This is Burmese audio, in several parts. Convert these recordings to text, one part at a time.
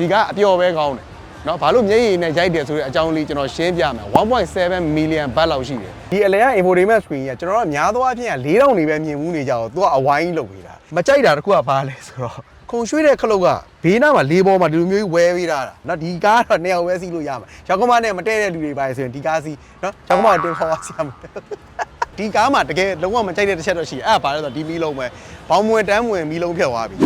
ဒီကအပျော်ပဲကောင်းတယ်နော်ဘာလို့မျက်ရည်နဲ့ရိုက်တယ်ဆိုတဲ့အကြောင်းလေးကျွန်တော်ရှင်းပြမယ်1.7 million ဘတ်လောက်ရှိတယ်ဒီအလဲက infotainment screen ကကျွန်တော်တို့များသောအားဖြင့်4000နေပဲမြင်မှုနေကြတော့သူကအဝိုင်းလုပ်ပေးတာမကြိုက်တာတခုကဘာလဲဆိုတော့ခုံရွှေ့တဲ့ခလုတ်ကဘေးနားမှာလေးပေါ်မှာဒီလိုမျိုးဝဲပေးတာနော်ဒီကားတော့နှစ်ယောက်ပဲစီးလို့ရမှာရောက်ကမနဲ့မတည့်တဲ့လူတွေပါလေဆိုရင်ဒီကားစီးနော်ရောက်ကမတင်ခေါ်ပါစီရမယ်ဒီကားမှာတကယ်လုံးဝမကြိုက်တဲ့တစ်ချက်တော့ရှိတယ်အဲ့ဒါဘာလဲဆိုတော့ဒီမီးလုံးပဲဘောင်မွေတန်းမွေမီးလုံးဖြတ်သွားပြီ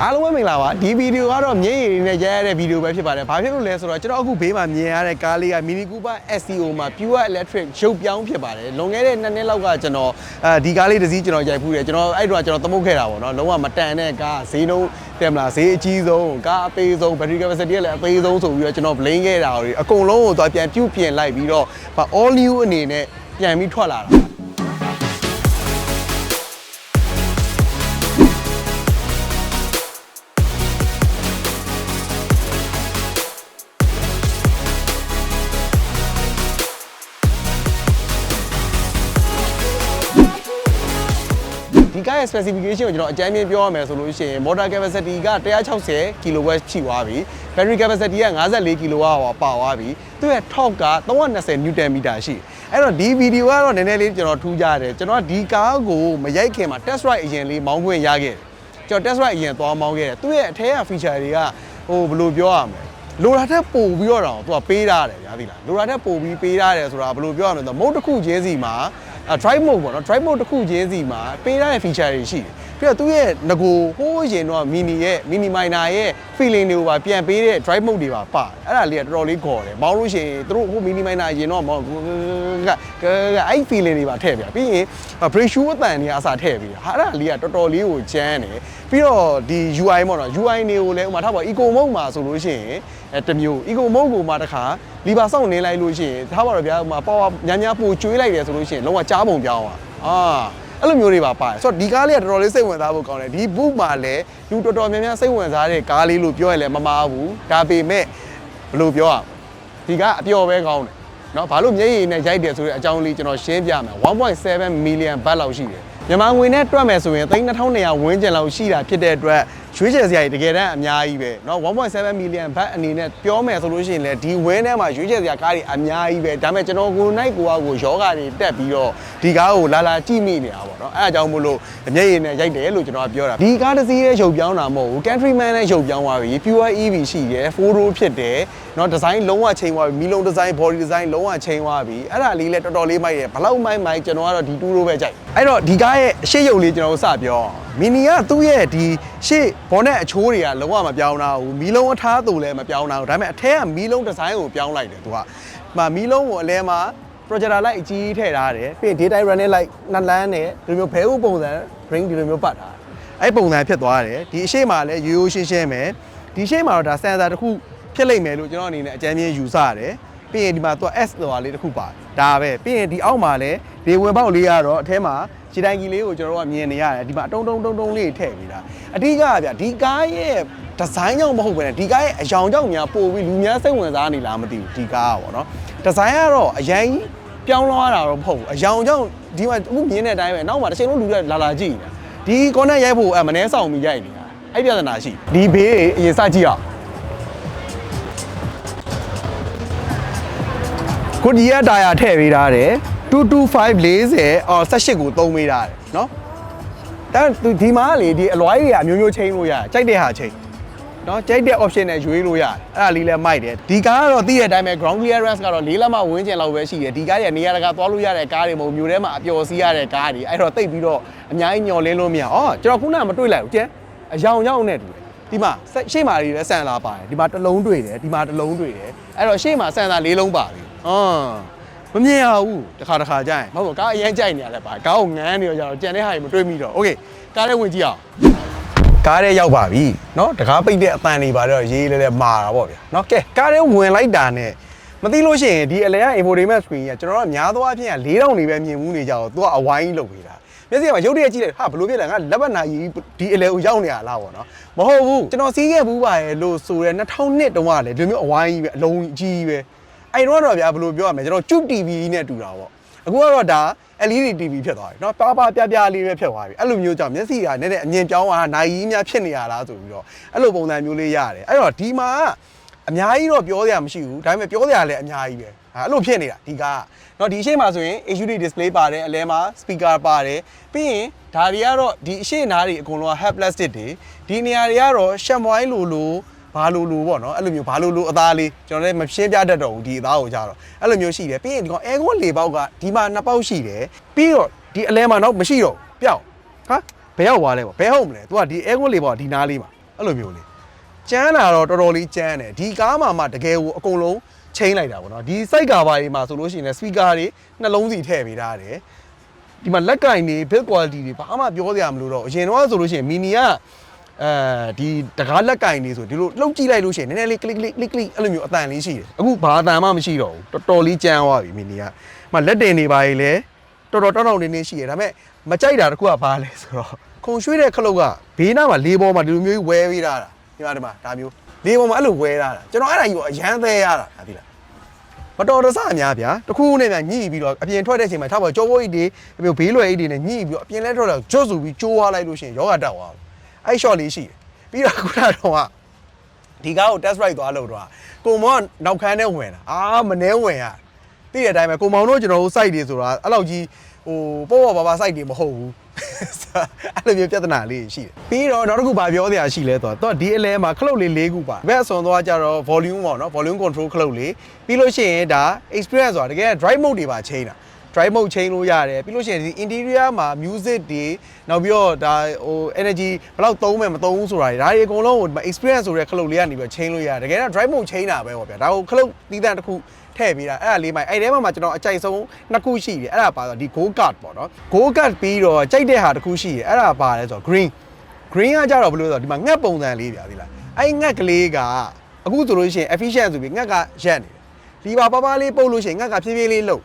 အားလုံးပဲမင်္ဂလာပါဒီဗီဒီယိုကတော့မျက်ရည်တွေနဲ့ရိုက်ရတဲ့ဗီဒီယိုပဲဖြစ်ပါတယ်ဘာဖြစ်လို့လဲဆိုတော့ကျွန်တော်အခုဘေးမှာမြင်ရတဲ့ကားလေးက Mini Cooper SEO မှာ Pure Electric ရုပ်ပြောင်းဖြစ်ပါတယ်လွန်ခဲ့တဲ့နှစ်နှစ်လောက်ကကျွန်တော်အဲဒီကားလေးတစ်စီးကျွန်တော်ရိုက်ဖူးတယ်ကျွန်တော်အဲ့တော့ကျွန်တော်သမုတ်ခဲ့တာပေါ့နော်လုံးဝမတန်တဲ့ကားဈေးနှုန်းတယ်မလားဈေးအကြီးဆုံးကားအသေးဆုံး battery capacity ကလည်းအသေးဆုံးဆိုပြီးတော့ကျွန်တော် blame ခဲ့တာတွေအကုန်လုံးကိုသွားပြန်ပြုတ်ပြင်လိုက်ပြီးတော့ all new အနေနဲ့ပြန်ပြီးထွက်လာတာ ဒီကားရဲ့ specification ကိုကျွန်တော်အကြမ်းမြင်ပြောရမယ်ဆိုလို့ရှိရင် motor capacity က160 kW ရှိသွားပြီ battery capacity က54 kW ပါသွားပြီသူရဲ့ torque က320 Nm ရှိအဲ့တော့ဒီဗီဒီယိုကတော့နည်းနည်းလေးကျွန်တော်ထူးကြတယ်ကျွန်တော်ဒီကားကိုမရိုက်ခင်မှာ test ride အရင်လေးမောင်းခွင့်ရခဲ့တယ်ကျွန်တော် test ride အရင်သွားမောင်းခဲ့တယ်သူရဲ့အထက်က feature တွေကဟိုဘယ်လိုပြောရမလဲလိုတာထက်ပိုပြီးတော့သူကပေးထားတယ်ဗျာသိလားလိုတာထက်ပိုပြီးပေးထားတယ်ဆိုတာဘယ်လိုပြောရမလဲဆိုတော့ mode တစ်ခုချင်းစီမှာအဲ drive mode ပေါ့နော် drive mode တစ်ခုချင်းစီမှာပေးထားတဲ့ feature တွေရှိတယ် ပြီးတော့သူရဲ့ငကိုဟိုးရင်တော့ mini ရဲ့ mini minor ရဲ့ feeling တွေကိုပါပြန်ပေးတဲ့ drive mode တွေပါပါတယ်အဲ့ဒါလေးကတော်တော်လေးခေါ်တယ်မောင်းလို့ရှိရင်သူတို့ဟို mini minor ရင်တော့မောင်းကအဲ့ feeling တွေပါထည့်ပြပြီးရင် brake shoe အတန်တွေကအစားထည့်ပြီးဟာအဲ့ဒါလေးကတော်တော်လေးကိုကျန်းတယ်ပြီးတော့ဒီ UI ပေါ့နော် UI တွေကိုလည်းဥမာထားပါ eco mode မှာဆိုလို့ရှိရင်အဲတစ်မျိုး eco mode ကိုမှတစ်ခါလီဘာစောင့်နေလိုက်လို့ရှိရင်ထားပါတော့ဗျာဟိုမှာ power ညာညာပိုကျွေးလိုက်တယ်ဆိုလို့ရှိရင်လုံးဝကြားပုံပြောင်းသွားအာ အဲ့လိုမျိုးတွေပါပါတယ်ဆိုတော့ဒီကားလေးကတော်တော်လေးစိတ်ဝင်စားဖို့ကောင်းတယ်ဒီ book မှာလည်းလူတော်တော်များများစိတ်ဝင်စားတဲ့ကားလေးလို့ပြောရလဲမမားဘူးဒါပေမဲ့ဘယ်လိုပြောရမလဲဒီကားအပျော်ပဲကောင်းတယ်เนาะဘာလို့မျက်ရည်နဲ့ရိုက်တယ်ဆိုတဲ့အကြောင်းလေးကျွန်တော်ရှင်းပြမယ်1.7 million ဘတ်လောက်ရှိတယ်မြန်မာငွေနဲ့တွက်မယ်ဆိုရင်3200ဝန်းကျင်လောက်ရှိတာဖြစ်တဲ့အတွက် ရွေးချယ်စရာကြီးတကယ်တမ်းအများကြီးပဲเนาะ1.7 million ဘတ်အနေနဲ့ပြောမယ်ဆိုလို့ရှိရင်လည်းဒီဝင်းထဲမှာရွေးချယ်စရာကားတွေအများကြီးပဲဒါပေမဲ့ကျွန်တော်ကိုယ်နိုင်ကိုယ့်အကိုယောဂတွေတက်ပြီးတော့ဒီကားကိုလာလာကြည့်မိနေတာပေါ့เนาะအဲအကြောင်းမို့လို့မျက်ရည်နဲ့ရိုက်တယ်လို့ကျွန်တော်ကပြောတာဒီကားတစ်စီးရဲ့ရုပ်ပြောင်းတာမဟုတ်ဘူး countryman နဲ့ရုပ်ပြောင်းသွားပြီ pure EV ရှိတယ် four row ဖြစ်တယ်เนาะဒီဇိုင်းလုံးဝချိန်သွားပြီမီလုံးဒီဇိုင်း body design လုံးဝချိန်သွားပြီအဲ့ဒါလေးလည်းတော်တော်လေးမိုက်တယ်ဘလောက်မိုက်မိုက်ကျွန်တော်ကတော့ဒီ2 row ပဲကြိုက်အဲ့တော့ဒီကားရဲ့အရှိရုပ်လေးကျွန်တော်တို့စပြော မီနီကသူ့ရဲ့ဒီရှေ့ဘောနဲ့အချိုးတွေကလုံးဝမပြောင်းတာဘူးမီလုံးအထားသူလည်းမပြောင်းတာဘူးဒါပေမဲ့အထက်ကမီလုံးဒီဇိုင်းကိုပြောင်းလိုက်တယ်သူကမှာမီလုံးကိုအလဲမှာ projector light အကြီးထည့်ထားတယ်ပြီးရင် daytime running light နှစ်လမ်းနဲ့ဒီလိုမျိုးဘဲဥပုံစံ ring ဒီလိုမျိုးပတ်ထားအဲ့ပုံစံဖြစ်သွားတယ်ဒီအရှိမှာလည်းရိုးရိုးရှင်းရှင်းပဲဒီရှေ့မှာတော့ဒါ sensor တစ်ခုဖြစ်လိမ့်မယ်လို့ကျွန်တော်အနေနဲ့အကြမ်းမြင်ယူဆရတယ် ပြီးရင်ဒီမှာသူက S တော်လေးတစ်ခုပါတယ်ဒါပဲပြီးရင်ဒီအောက်မှာလည်းဒီဝင်ပေါက်လေးကတော့အထဲမှာခြေတိုင်ကြီးလေးကိုကျွန်တော်တို့ကမြင်နေရတယ်ဒီမှာတုံတုံတုံတုံလေးထည့်ပြီးတာအဓိကကဗျဒီကားရဲ့ဒီဇိုင်းကြောင့်မဟုတ်ဘဲနဲ့ဒီကားရဲ့အယောင်ကြောင့်များပို့ပြီးလူများစိတ်ဝင်စားနေလားမသိဘူးဒီကားကပေါ့နော်ဒီဇိုင်းကတော့အရင်ပြောင်းလဲရတာတော့မဟုတ်ဘူးအယောင်ကြောင့်ဒီမှာအခုမြင်တဲ့အတိုင်းပဲနောက်မှာတစ်ချိန်လုံးလူတွေလာလာကြည့်နေတာဒီကောနဲ့ရိုက်ဖို့အမနှဲဆောင်ပြီးရိုက်နေတာအဲ့ပြဿနာရှိဒီဘေးအရင်စကြည့်အောင် ကိုဒီရတာယာထည့်ပေးထားတယ်22540အော်18ကိုသုံးပေးထားတယ်เนาะဒါသူဒီမှာလေဒီအလွိုင်းတွေကအမျိုးမျိုးချိန်လို့ရတယ်ကြိုက်တဲ့ဟာချိန်เนาะကြိုက်တဲ့ option နဲ့ရွေးလို့ရတယ်အဲ့ဒါလေးလည်းမိုက်တယ်ဒီကားကတော့သိတဲ့အတိုင်းပဲ ground clearance ကတော့လေးလက်မဝန်းကျင်လောက်ပဲရှိတယ်ဒီကားတွေကနေရာတကာသွားလို့ရတဲ့ကားတွေမဟုတ်မျိုးထဲမှာအပျော်စီးရတဲ့ကားတွေအဲ့တော့တိတ်ပြီးတော့အများကြီးညှော်လင်းလို့မရအော်ကျွန်တော်ခုနကမတွေ့လိုက်ဘူးကျန်အယောင်ယောင်နဲ့တူတယ်ဒီမှာရှေ့မှာတွေလည်းဆန်လာပါတယ်ဒီမှာတစ်လုံးတွေ့တယ်ဒီမှာတစ်လုံးတွေ့တယ်အဲ့တော့ရှေ့မှာဆန်လာလေးလုံးပါပြီ အော် မမြင်ရဘူးတစ်ခါတစ်ခါကြာရင်မဟုတ်ဘူးကားအရင်ကြိုက်နေရတယ်ပါကားကိုငန်းနေတော့ကြတော့ကြံတဲ့ဟာတွေမတွေ့မိတော့โอเคကားထဲဝင်ကြည့်အောင်ကားထဲရောက်ပါပြီเนาะတကားပိတ်တဲ့အတန်တွေပါတော့ရေးလဲလဲမာတာပေါ့ဗျာเนาะကဲကားထဲဝင်လိုက်တာနဲ့မသိလို့ရှိရင်ဒီအလဲက infotainment screen ကကျွန်တော်တို့များသောအားဖြင့်က4000နေပဲမြင်မှုနေကြတော့သူကအဝိုင်းလုပ်ပေးတာမျက်စိကမှရုပ်တရက်ကြည့်လိုက်ဟာဘလို့ဖြစ်လဲငါလက်ပတ်နာကြီးဒီအလဲကိုရောက်နေရလားပေါ့နော်မဟုတ်ဘူးကျွန်တော်စီးခဲ့ဘူးပါရဲ့လို့ဆိုရဲ2002တုန်းကလည်းဒီလိုမျိုးအဝိုင်းကြီးပဲအလုံးကြီးပဲ အဲ့တော့တော့ဗျာဘယ်လိုပြောရမလဲကျွန်တော်ကျုပ် TV နဲ့တူတာပေါ့ အခုကတော့ဒါ LED TV ဖြစ်သွားပြီเนาะပါပါပြပြလေးပဲဖြစ်သွားပြီအဲ့လိုမျိုးကြောင့်မျက်စိကနည်းနည်းအမြင်ပြောင်းသွားတာနိုင်ကြီးများဖြစ်နေရလားဆိုပြီးတော့အဲ့လိုပုံစံမျိုးလေးရတယ်အဲ့တော့ဒီမှာအများကြီးတော့ပြောစရာမရှိဘူးဒါပေမဲ့ပြောစရာလည်းအများကြီးပဲအဲ့လိုဖြစ်နေတာဒီကားကเนาะဒီအရှိမှာဆိုရင် HUD display ပါတယ်အလဲမှာ speaker ပါတယ်ပြီးရင်ဒါတွေကတော့ဒီအရှိနားတွေအကုန်လုံးက head plastic တွေဒီနေရာတွေကတော့ chamois လိုလို ဘာလို့လို့ပေါ့နော်အဲ့လိုမျိုးဘာလို့လို့အသားလေးကျွန်တော်လည်းမရှင်းပြတတ်တော့ဘူးဒီအသားကိုကြတော့အဲ့လိုမျိုးရှိတယ်ပြီးရင်ဒီကောင်အဲကွန်လေးပေါက်ကဒီမှာနှစ်ပေါက်ရှိတယ်ပြီးတော့ဒီအလဲမှာတော့မရှိတော့ဘူးပျောက်ဟာဘယ်ရောက်သွားလဲပေါ့ဘယ်ဟုတ်မလဲ तू ကဒီအဲကွန်လေးပေါက်ကဒီနားလေးမှာအဲ့လိုမျိုးလေးကျန်းလာတော့တော်တော်လေးကျန်းတယ်ဒီကားမှာမှတကယ်ကိုအကုန်လုံးချိန်လိုက်တာပေါ့နော်ဒီ site cover တွေမှာဆိုလို့ရှိရင်လည်း speaker တွေနှလုံးစီထည့်ပေးထားတယ်ဒီမှာလက်ကင်တွေ build quality တွေဘာမှပြောစရာမလိုတော့အရင်တော့ဆိုလို့ရှိရင် mini က အဲဒီတကားလက်ကင်လေးဆိုဒီလိုလှုပ်ကြည့်လိုက်လို့ရှိရင်နည်းနည်းလေး click click click click အဲ့လိုမျိုးအတန်လေးရှိတယ်အခုဘာအတန်မှမရှိတော့ဘူးတော်တော်လေးကြမ်းသွားပြီမီနီကမှလက်တင်နေပါလေလေတော်တော်တောင်းတောင်းနေနေရှိတယ်ဒါပေမဲ့မကြိုက်တာတခုကဘာလဲဆိုတော့ခုံရွှေ့တဲ့ခလုတ်ကဘေးနားမှာလေးပေါ်မှာဒီလိုမျိုးကြီးဝဲပေးတာဒီမှာဒီမှာဒါမျိုးလေးပေါ်မှာအဲ့လိုဝဲတာကျွန်တော်အဲ့ဒါကြီးကိုအရန်သေးရတာဒါသိလားမတော်တဆအများဗျာတခုခုနဲ့များညှိပြီးတော့အပြင်ထွက်တဲ့အချိန်မှာထားပါကြောဘိုးကြီးတွေဘေးလွယ်ကြီးတွေနဲ့ညှိပြီးတော့အပြင်လဲထွက်တော့ကျွတ်စုပြီးကျိုးသွားလိုက်လို့ရှိရင်ယောဂတက်သွားတယ် အဲ့ shot လေးရှိတယ်ပြီးတော့ခုနကတော့ကဒီကားကို test ride သွားလို့တော့ကိုမောကနောက်ခန်းထဲဝင်တာအာမနှဲဝင်ရသိတဲ့အတိုင်းပဲကိုမောင်တို့ကျွန်တော်တို့ site တွေဆိုတာအဲ့လောက်ကြီးဟိုပေါ့ပေါ့ပါပါ site တွေမဟုတ်ဘူးအဲ့လိုမျိုးပြဿနာလေးရှိတယ်ပြီးတော့နောက်တစ်ခုဗာပြောစရာရှိလဲဆိုတော့ဒီအလဲမှာခလုတ်လေး၄ခုပါဘက်အစွန်သွားကြတော့ volume ပေါ့နော် volume control ခလုတ်လေးပြီးလို့ရှိရင်ဒါ experience ဆိုတာတကယ် drive mode တွေပါချိန်တာ drive mode ချိန်လို့ရတယ်ပြီးလို့ရှိရင်ဒီ interior မှာ music တွေနောက်ပြီးတော့ဒါဟို energy ဘယ်လောက်သုံးမယ်မသုံးဘူးဆိုတာတွေဒါတွေအကုန်လုံးကိုဒီမှာ experience ဆိုတဲ့ခလုတ်လေးကနေပြီးတော့ချိန်လို့ရတယ်တကယ်တော့ drive mode ချိန်တာပဲပေါ့ဗျာဒါကိုခလုတ်သီးသန့်တစ်ခုထည့်ပေးတာအဲ့ဒါလေးမှအဲ့ထဲမှာကျွန်တော်အကြိုက်ဆုံးနှစ်ခုရှိတယ်အဲ့ဒါပါတော့ဒီ go card ပေါ့နော် go card ပြီးတော့ကြိုက်တဲ့ဟာတစ်ခုရှိတယ်အဲ့ဒါပါလဲဆိုတော့ green green ကကြတော့ဘယ်လိုလဲဆိုတော့ဒီမှာငှက်ပုံစံလေးဗျာဒီလားအဲ့ငှက်ကလေးကအခုဆိုလို့ရှိရင် efficient ဆိုပြီးငှက်ကရက်နေတယ်ဒီပါပါပါလေးပုတ်လို့ရှိရင်ငှက်ကဖြည်းဖြည်းလေးလှုပ်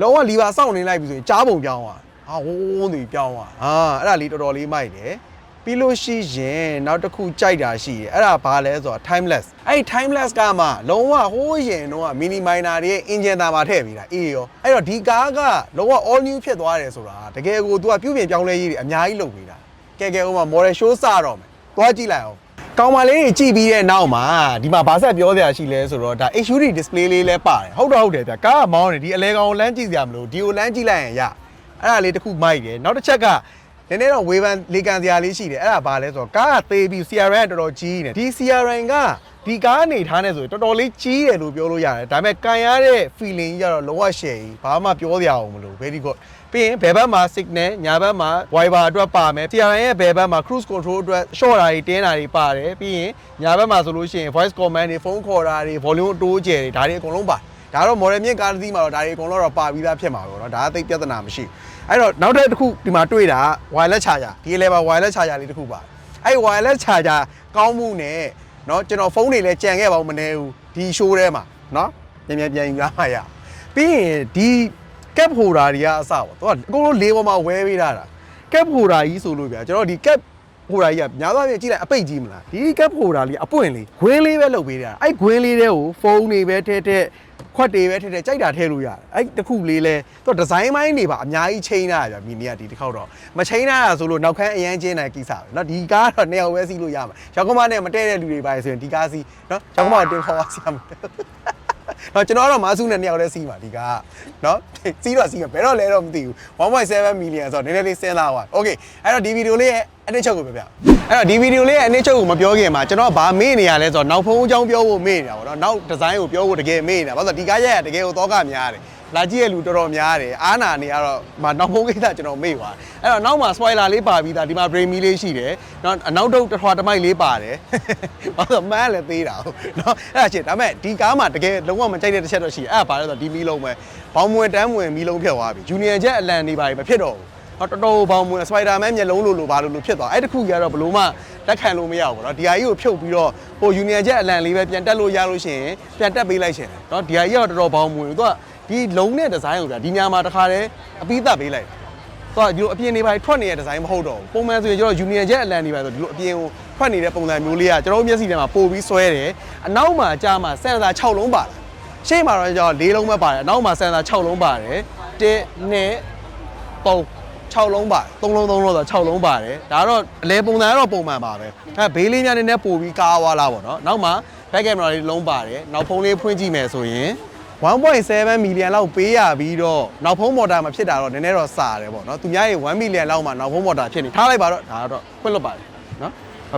လုံးဝလီပါစောင့်နေလိုက်ပြီဆိုရင်ကြားပုံပြောင်းသွားဟာဝုန်းသူပြောင်းသွားဟာအဲ့ဒါလေးတော်တော်လေးမိုက်တယ်ပြီးလို့ရှိရင်နောက်တစ်ခုကြိုက်တာရှိတယ်အဲ့ဒါဘာလဲဆိုတော့ timeless အဲ့ဒီ timeless ကမှလုံးဝဟိုးရင်တော့ mini minor တွေရဲ့ engine သားမှာထည့်ပေးတာအေးရောအဲ့တော့ဒီကားကလုံးဝ all new ဖြစ်သွားတယ်ဆိုတာတကယ်ကို तू ကပြုပြင်ပြောင်းလဲရေးတွေအများကြီးလုပ်ပေးတာကဲကဲဥမာ model show စတော့မယ်သွားကြည့်လိုက်အောင် ကောင်းပါလေးတွေကြည့်ပြီးတဲ့နောက်မှာဒီမှာဘာဆက်ပြောစရာရှိလဲဆိုတော့ဒါ HUD display လေးလည်းပါတယ်ဟုတ်တော့ဟုတ်တယ်ဗျကားကမောင်းနေဒီအလဲကောင်ကိုလမ်းကြည့်စရာမလိုဒီကိုလမ်းကြည့်လိုက်ရင်ရအဲ့ဒါလေးတစ်ခုမိုက်တယ်နောက်တစ်ချက်ကနည်းနည်းတော့ဝေဖန်လေကန်စရာလေးရှိတယ်အဲ့ဒါဘာလဲဆိုတော့ကားကသေးပြီး CRN ကတော်တော်ကြီးနေဒီ CRN ကဒီကားအနေထားနေဆိုရင်တော်တော်လေးကြီးတယ်လို့ပြောလို့ရတယ်ဒါပေမဲ့ကန်ရတဲ့ feeling ကြီးကတော့လုံးဝ share ကြီးဘာမှပြောစရာအောင်မလို့ very good ပြီးရင်ဘယ်ဘက်မှာ signal ညာဘက်မှာ wiper အတွက်ပါမယ် CRN ရဲ့ဘယ်ဘက်မှာ cruise control အတွက် short တာတွေတင်းတာတွေပါတယ်ပြီးရင်ညာဘက်မှာဆိုလို့ရှိရင် voice command တွေဖုန်းခေါ်တာတွေ volume အတိုးကျယ်တွေဒါတွေအကုန်လုံးပါဒါတော့ model မြင့်ကားတစ်စီးမှာတော့ဒါတွေအကုန်လုံးတော့ပါပြီးသားဖြစ်မှာပဲเนาะဒါကသိပ်ပြဿနာမရှိအဲ့တော့နောက်တစ်ခုဒီမှာတွေ့တာ wireless charger ဒီလေပါ wireless charger လေးတစ်ခုပါအဲ့ wireless charger ကောင်းမှုနဲ့เนาะကျွန်တော်ဖုန်းတွေလည်းကြံခဲ့ပါဦးမနေဘူးဒီ show ထဲမှာเนาะပြန်ပြန်ပြန်ယူရမှာရပြီးရင်ဒီ cap holder တွေကအစပေါ့သူကအကုန်လုံးလေးပေါ်မှာဝဲပေးထားတာ cap holder ကြီးဆိုလို့ဗျာကျွန်တော်ဒီ cap holder ကြီးကများသောအားဖြင့်ကြည့်လိုက်အပိတ်ကြီးမလားဒီ cap holder လေးအပွင့်လေးဂွင်းလေးပဲလုပ်ပေးတာအဲ့ဂွင်းလေးတွေကိုဖုန်းတွေပဲထည့်ထည့်ခွက်တွေပဲထည့်ထည့်ကြိုက်တာထည့်လို့ရတယ်အဲ့တခုလေးလဲသူဒီဇိုင်းပိုင်းတွေပါအများကြီးချိန်ထားတာဗျာမီနီကဒီတစ်ခေါက်တော့မချိန်ထားတာဆိုလို့နောက်ခန်းအရန်ချင်းတဲ့ကိစ္စပဲเนาะဒီကားကတော့နှစ်ယောက်ပဲစီးလို့ရမှာရောက်ကမနဲ့မတည့်တဲ့လူတွေပါဆိုရင်ဒီကားစီးเนาะရောက်ကမတင်ခေါ်ပါစီရမှာ တော့ကျွန်တော်ကတော့မာစုနဲ့နှစ်ယောက်တည်းစီးပါဒီကနော်စီးတော့စီးမှာဘယ်တော့လဲတော့မသိဘူး1.7 million ဆိုတော့နည်းနည်းလေးစဉ်းစားပါ Okay အဲ့တော့ဒီဗီဒီယိုလေးရဲ့အနစ်ချုပ်ကိုပြပြအဲ့တော့ဒီဗီဒီယိုလေးရဲ့အနစ်ချုပ်ကိုမပြောခင်မှာကျွန်တော်ဘာမေ့နေရလဲဆိုတော့နောက်ဖုံးအကြောင်းပြောဖို့မေ့နေတာပေါ့နော်နောက်ဒီဇိုင်းကိုပြောဖို့တကယ်မေ့နေတာဘာလို့လဲဒီကားရဲ့တကယ်ကိုတော့ကများတယ် လာကြည့်ရလူတော်တော်များတယ်အားနာနေရတော့မနောက်ဖုံးကိစ္စကျွန်တော်မေ့သွားအဲ့တော့နောက်မှာ spoiler လေးပါပြီးသားဒီမှာ brain me လေးရှိတယ်နော်အနောက်တော့တစ်ထွာတစ်မိုက်လေးပါတယ်ဘာလို့မန်းလည်းသေးတာဟုတ်နော်အဲ့ဒါချင်းဒါပေမဲ့ဒီကားမှာတကယ်လုံးဝမကြိုက်တဲ့တစ်ချက်တော့ရှိတယ်အဲ့ဒါဘာလဲဆိုတော့ဒီမီလုံးပဲဘောင်မွေတန်းမွေမီလုံးဖြစ်သွားပြီ junior jet အလံနေပါပြီမဖြစ်တော့ဘူးဟောတော်တော်ဘောင်မွေ spider man မျက်လုံးလိုလိုဘာလို့လိုဖြစ်သွားအဲ့တခုကြီးကတော့ဘလို့မှတက်ခံလို့မရဘူးပေါ့နော်ဒီဟာကြီးကိုဖြုတ်ပြီးတော့ဟို junior jet အလံလေးပဲပြန်တက်လို့ရလို့ရှိရင်ပြန်တက်ပေးလိုက်ရှင်တယ်နော်ဒီဟာကြီးကတော့တော်တော်ဘောင်မွေသူက ဒီလုံးနဲ့ဒီဇိုင်းကိုဒါဒီညမှာတခါတည်းအပြီးသက်ပေးလိုက်တယ်တော့ဒီလိုအပြင်နေပါထွက်နေတဲ့ဒီဇိုင်းမဟုတ်တော့ဘူးပုံမှန်ဆိုရင်ကျွန်တော် Union Jet အလန်နေပါဆိုဒီလိုအပြင်ကိုထွက်နေတဲ့ပုံစံမျိုးလေးကကျွန်တော်တို့မျက်စိထဲမှာပို့ပြီးဆွဲတယ်အနောက်မှာကြာမှာစင်ဆာ6လုံးပါတယ်ရှေ့မှာတော့ကျွန်တော်၄လုံးပဲပါတယ်အနောက်မှာစင်ဆာ6လုံးပါတယ်တ6လုံးပါတယ်3လုံး3လုံးဆို6လုံးပါတယ်ဒါကတော့အလဲပုံစံကတော့ပုံမှန်ပါပဲအဲဘေးလေးများနည်းနည်းပို့ပြီးကားသွားလားပေါ့နော်နောက်မှ back camera လေးလုံးပါတယ်နောက်ဖုန်းလေးဖွင့်ကြည့်မယ်ဆိုရင် 1.7 million လောက်ပေးရပြီးတော့နောက်ဖုန်းမော်တာမဖြစ်တာတော့နည်းနည်းတော့စာတယ်ပေါ့နော်သူများရေ1 million လောက်မှနောက်ဖုန်းမော်တာဖြစ်နေထားလိုက်ပါတော့ဒါတော့ခွင့်လွတ်ပါတယ်နော်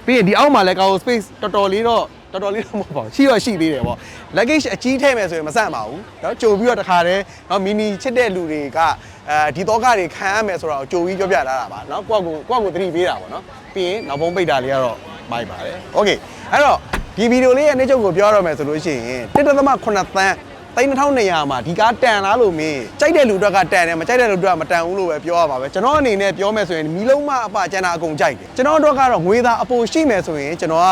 ပြီးရင်ဒီအောက်မှာလည်းကာကို space တော်တော်လေးတော့တော်တော်လေးတော့မဟုတ်ပါဘူးရှိတော့ရှိသေးတယ်ပေါ့ luggage အကြီးထည့်မယ်ဆိုရင်မဆန့်ပါဘူးเนาะကြိုပြီးတော့တခါတည်းเนาะမီနီချစ်တဲ့လူတွေကအဲဒီတော့ကတွေခံရမယ်ဆိုတော့ကြိုပြီးပြောပြလာတာပါเนาะကိုယ့်ကိုကိုယ့်ကိုသတိပေးတာပေါ့เนาะပြီးရင်နောက်ဖုန်းပိတ်တာလေးကတော့မိုက်ပါတယ်โอเคအဲ့တော့ဒီဗီဒီယိုလေးရဲ့နေ့ချုပ်ကိုပြောရမယ်ဆိုလို့ရှိရင်1.8သန်း 3200မှာဒီကားတန်လားလို့မင်းကြိုက်တဲ့လူတွေကတန်တယ်မကြိုက်တဲ့လူတွေကမတန်ဘူးလို့ပဲပြောရပါပဲကျွန်တော်အနေနဲ့ပြောမယ်ဆိုရင်မီလုံးမအပကျန်တာအကုန်ကြိုက်တယ်ကျွန်တော်တို့ကတော့ငွေသားအပိုရှိမယ်ဆိုရင်ကျွန်တော်က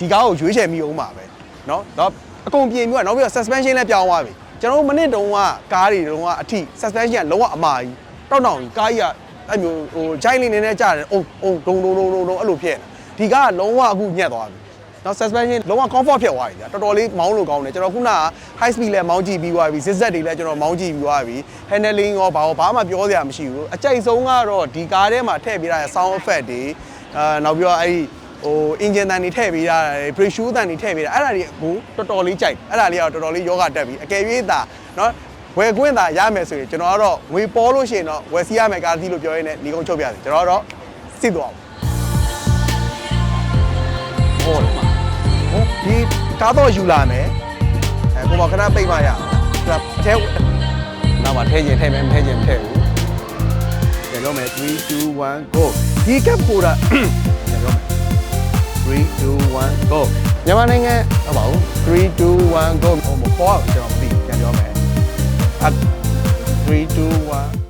ဒီကားကိုရွေးချယ်မိအောင်ပါပဲเนาะတော့အကုန်ပြင်ပြီးတော့နောက်ပြီးတော့ suspension လည်းပြောင်းသွားပြီကျွန်တော်တို့မနစ်တုန်းကကားတွေတုန်းကအထိ suspension ကလုံးဝအမာကြီးတောက်တောင်ကြီးကားကြီးကအဲ့မျိုးဟိုဂျိုင်းလေးနည်းနည်းကြားတယ်အုံအုံဒုံဒုံဒုံဒုံဒုံအဲ့လိုဖြစ်နေတာဒီကားကလုံးဝအခုညက်သွားပြီ နော် suspension လုံးဝ comfort ဖြစ်သွားပြီဗျာတော်တော်လေးမောင်းလို့ကောင်းတယ်ကျွန်တော်ခုနက high speed လည်းမောင်းကြည့်ပြီးသွားပြီ zigzag တွေလည်းကျွန်တော်မောင်းကြည့်ပြီးသွားပြီ handling ရောဘာရောဘာမှပြောစရာမရှိဘူးအကြိုက်ဆုံးကတော့ဒီကားထဲမှာထည့်ပေးထားတဲ့ sound effect တွေအာနောက်ပြီးတော့အဲ့ဒီဟိုအင်ဂျင်တန်တွေထည့်ပေးတာတွေ brake shoe တန်တွေထည့်ပေးတာအဲ့ဒါတွေဟိုတော်တော်လေးကြိုက်အဲ့ဒါလေးကတော့တော်တော်လေးယောဂတက်ပြီအကယ်၍သာနော်ဝယ်ခွင့်သာရမယ်ဆိုရင်ကျွန်တော်ကတော့ငွေပေါ်လို့ရှိရင်တော့ဝယ်စီရမယ်ကားသီးလို့ပြောရင်းနဲ့ညီကုန်းချုပ်ပြတယ်ကျွန်တော်ကတော့စစ်သွားပါဟုတ်တယ် ဒီကားတော့ယူလာမယ်အဲကိုမခဏပိတ်မရအောင်ဒါအထဲနောက်မှာထဲရင်ထဲမယ်မထဲရင်မထဲဘူးပြန်တော့မယ်3 2 1 go ဒီကပ်ပိုတာပြန်တော့မယ်3 2 1 go မြန်မာနိုင်ငံဟုတ်ပါဘူး3 2 1 go ဟိုမပေါ်အောင်ကျွန်တော်မသိပြန်ပြောမယ်3 2 1